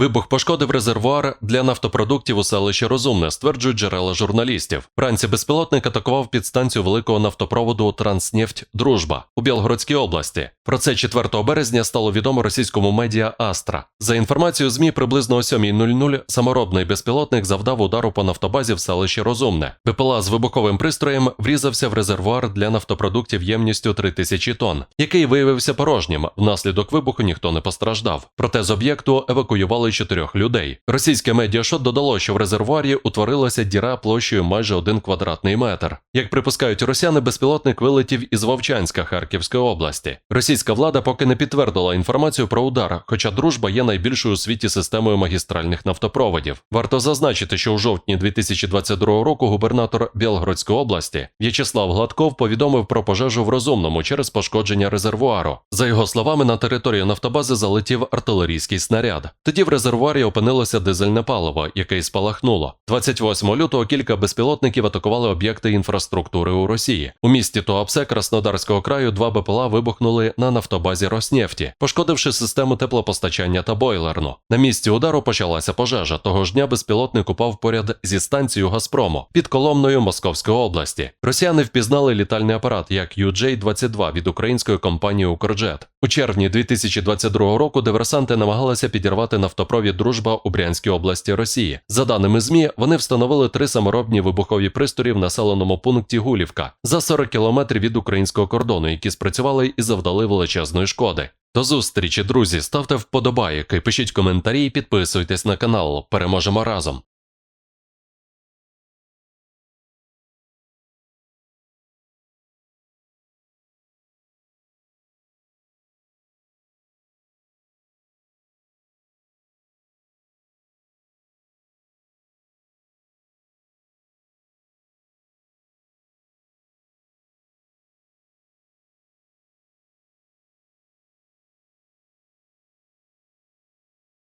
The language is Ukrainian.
Вибух пошкодив резервуар для нафтопродуктів у селищі Розумне, стверджують джерела журналістів. Вранці безпілотник атакував підстанцію великого нафтопроводу Транснефть Дружба у Білгородській області. Про це 4 березня стало відомо російському медіа Астра. За інформацією ЗМІ, приблизно о 7.00 саморобний безпілотник завдав удару по нафтобазі в селищі Розумне. БПЛА з вибуховим пристроєм врізався в резервуар для нафтопродуктів ємністю 3000 тонн, який виявився порожнім. Внаслідок вибуху ніхто не постраждав. Проте з об'єкту евакуювали чотирьох людей. Російське медіашот додало, що в резервуарі утворилася діра площею майже один квадратний метр. Як припускають росіяни, безпілотник вилетів із Вовчанська Харківської області. Російська влада поки не підтвердила інформацію про удар, хоча дружба є найбільшою у світі системою магістральних нафтопроводів. Варто зазначити, що у жовтні 2022 року губернатор Білгородської області В'ячеслав Гладков повідомив про пожежу в розумному через пошкодження резервуару. За його словами, на територію нафтобази залетів артилерійський снаряд. Тоді в резервуарі опинилося дизельне паливо, яке й спалахнуло. 28 лютого кілька безпілотників атакували об'єкти інфраструктури у Росії. У місті Туапсе Краснодарського краю два БПЛА вибухнули на нафтобазі Роснефті, пошкодивши систему теплопостачання та бойлерну. На місці удару почалася пожежа. Того ж дня безпілотник упав поряд зі станцією Газпрому під Коломною Московської області. Росіяни впізнали літальний апарат як UJ-22 від української компанії Укрджет. У червні 2022 року диверсанти намагалися підірвати нафтопровід Дружба у Брянській області Росії. За даними ЗМІ, вони встановили три саморобні вибухові пристрої в населеному пункті Гулівка за 40 кілометрів від українського кордону, які спрацювали і завдали величезної шкоди. До зустрічі, друзі. Ставте вподобайки, пишіть коментарі і підписуйтесь на канал. Переможемо разом.